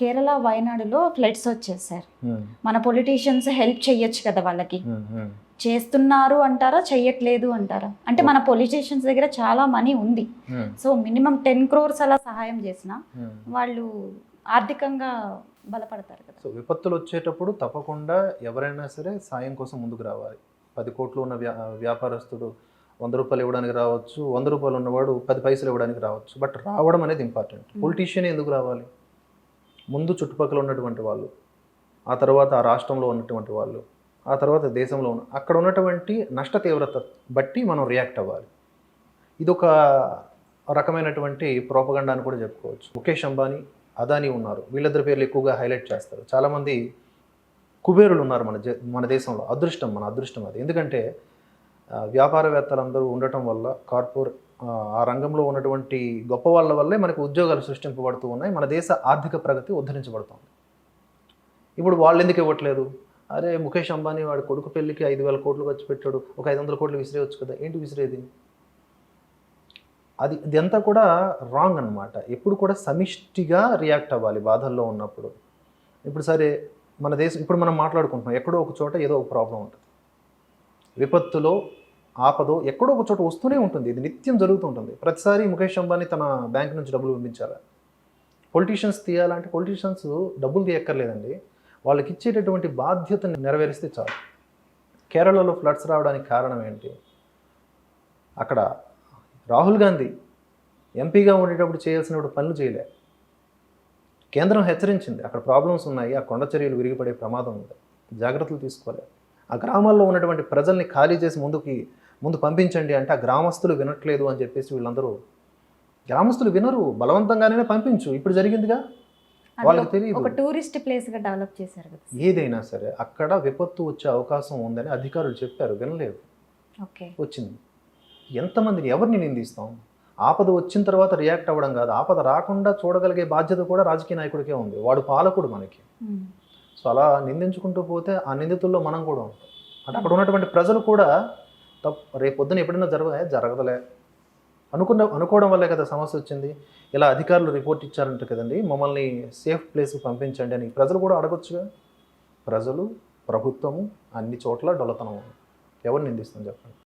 Kerala వయనాడులో floods వచ్చేసారు. మన politicians help చెయ్యొచ్చు కదా వాళ్ళకి. చేస్తున్నారు అంటారా చెయ్యట్లేదు అంటారా? అంటే మన పొలిటీషియన్స్ దగ్గర చాలా మనీ ఉంది. సో మినిమం టెన్ క్రోర్స్ అలా సహాయం చేసిన. వాళ్ళు ఆర్థికంగా బలపడతారు కదా. సో విపత్తులు వచ్చేటప్పుడు తప్పకుండా ఎవరైనా సరే సాయం కోసం ముందుకు రావాలి. పది కోట్లు ఉన్న వ్యా వ్యాపారస్తుడు వంద రూపాయలు ఇవ్వడానికి రావచ్చు వంద రూపాయలు ఉన్నవాడు పది పైసలు ఇవ్వడానికి రావచ్చు. బట్ రావడం అనేది ఇంపార్టెంట్ పొలిటీషియన్ ఎందుకు రావాలి? ముందు చుట్టుపక్కల ఉన్నటువంటి వాళ్ళు ఆ తర్వాత ఆ రాష్ట్రంలో ఉన్నటువంటి వాళ్ళు ఆ తర్వాత దేశంలో ఉన్న అక్కడ ఉన్నటువంటి నష్ట తీవ్రత బట్టి మనం రియాక్ట్ అవ్వాలి. ఇది ఒక రకమైనటువంటి ప్రోపగండా అని కూడా చెప్పుకోవచ్చు. ముఖేష్ అంబానీ అదానీ ఉన్నారు. వీళ్ళిద్దరి పేర్లు ఎక్కువగా హైలైట్ చేస్తారు. చాలామంది కుబేరులు ఉన్నారు మన మన దేశంలో. అదృష్టం మన అదృష్టం అది. ఎందుకంటే వ్యాపారవేత్తలందరూ ఉండటం వల్ల కార్పొరేట్ ఆ, రంగంలో ఉన్నటువంటి గొప్ప వాళ్ళ వల్లే మనకు ఉద్యోగాలు సృష్టింపబడుతూ ఉన్నాయి. మన దేశ ఆర్థిక ప్రగతి ఉద్ధరించబడుతుంది. ఇప్పుడు వాళ్ళు ఎందుకు ఇవ్వట్లేదు? అరే ముఖేష్ అంబానీ వాడు కొడుకు పెళ్ళికి ఐదు వేల కోట్లు ఖర్చు పెట్టాడు. ఒక ఐదు వందల కోట్లు విసిరేయచ్చు కదా. ఏంటి విసిరేది? అది ఇదంతా కూడా రాంగ్ అనమాట ఎప్పుడు కూడా సమిష్టిగా రియాక్ట్ అవ్వాలి బాధల్లో ఉన్నప్పుడు. ఇప్పుడు సరే మన దేశం ఇప్పుడు మనం మాట్లాడుకుంటున్నాం. ఎక్కడో ఒక చోట ఏదో ఒక ప్రాబ్లం ఉంటుంది. విపత్తులో ఆపదో ఎక్కడో ఒక చోట వస్తూనే ఉంటుంది. ఇది నిత్యం జరుగుతుంటుంది ప్రతిసారి ముఖేష్ అంబానీ తన బ్యాంక్ నుంచి డబ్బులు పంపించాలా. పొలిటీషియన్స్ తీయాలంటే పొలిటీషియన్స్ డబ్బులు తీయక్కర్లేదండి. వాళ్ళకి ఇచ్చేటటువంటి బాధ్యతను నెరవేరిస్తే చాలు. కేరళలో ఫ్లడ్స్ రావడానికి కారణం ఏంటి? అక్కడ రాహుల్ గాంధీ ఎంపీగా ఉండేటప్పుడు చేయాల్సినప్పుడు పనులు చేయలే. కేంద్రం హెచ్చరించింది. అక్కడ ప్రాబ్లమ్స్ ఉన్నాయి. ఆ కొండ చర్యలు విరిగిపడే ప్రమాదం ఉంది. జాగ్రత్తలు తీసుకోవాలి. ఆ గ్రామాల్లో ఉన్నటువంటి ప్రజల్ని ఖాళీ చేసి ముందుకి ముందు పంపించండి అంటే ఆ గ్రామస్తులు వినట్లేదు అని చెప్పేసి వీళ్ళందరూ గ్రామస్తులు వినరు బలవంతంగానే పంపించు ఇప్పుడు జరిగిందిగా? వాళ్ళకి తెలియదు ఒక టూరిస్ట్ ప్లేస్గా డెవలప్ చేశారు కదా ఏదైనా సరే అక్కడ విపత్తు వచ్చే అవకాశం ఉందని అధికారులు చెప్పారు వినలేదు. ఓకే. వచ్చింది. ఎంతమందిని ఎవరిని నిందిస్తాం? ఆపద వచ్చిన తర్వాత రియాక్ట్ అవ్వడం కాదు. ఆపద రాకుండా చూడగలిగే బాధ్యత కూడా రాజకీయ నాయకుడికే ఉంది. వాడు పాలకుడు మనకి. సో అలా నిందించుకుంటూ పోతే ఆ నిందితుల్లో మనం కూడా ఉంటాం. అంటే అక్కడ ఉన్నటువంటి ప్రజలు కూడా తప్ప రేపు ఎప్పుడైనా జరగదా జరగదులే. అనుకున్న అనుకోవడం వల్లే కదా సమస్య వచ్చింది. ఇలా అధికారులు రిపోర్ట్ ఇచ్చారంట కదండి మమ్మల్ని సేఫ్ ప్లేస్కి పంపించండి అని. ప్రజలు కూడా అడగొచ్చుగా? ప్రజలు ప్రభుత్వము అన్ని చోట్ల డొల్లతనం ఎవరు నిందిస్తుంది చెప్పండి?